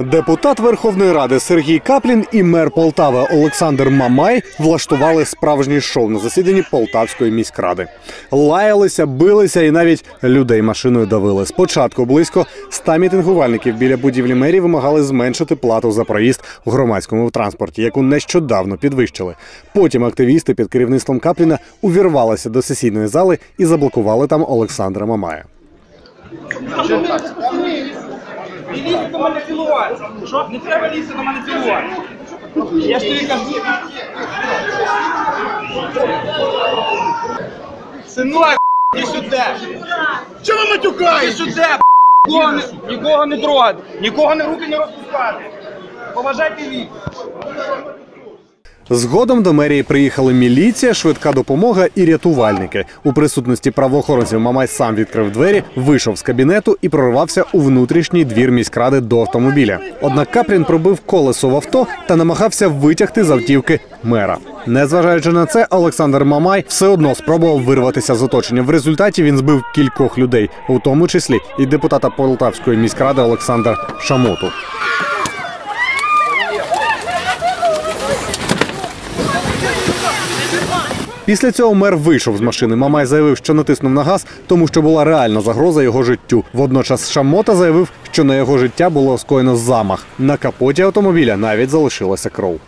Депутат Верховної Ради Сергій Каплін і мер Полтави Олександр Мамай влаштували справжнє шоу на засіданні Полтавської міськради. Лаялися, билися і навіть людей машиною давили. Спочатку близько ста мітингувальників біля будівлі мерії вимагали зменшити плату за проїзд у громадському транспорті, яку нещодавно підвищили. Потім активісти під керівництвом Капліна увірвалися до сесійної зали і заблокували там Олександра Мамая. Не лізьте до мене цілуватися. Що? Не треба лізти до мене цілувати. Я ж тобі кажу. Синок, іди сюди. Чого ви матюкаєте? Іди сюди, нікого не, нікого не трогати, нікого не руки не розпускати. Поважайте вік. Згодом до мерії приїхали міліція, швидка допомога і рятувальники. У присутності правоохоронців Мамай сам відкрив двері, вийшов з кабінету і прорвався у внутрішній двір міськради до автомобіля. Однак Каплін пробив колесо в авто та намагався витягти з автівки мера. Незважаючи на це, Олександр Мамай все одно спробував вирватися з оточення. В результаті він збив кількох людей, у тому числі і депутата Полтавської міськради Олександра Шамоту. Після цього мер вийшов з машини. Мамай заявив, що натиснув на газ, тому що була реальна загроза його життю. Водночас Шамота заявив, що на його життя було скоєно замах. На капоті автомобіля навіть залишилася кров.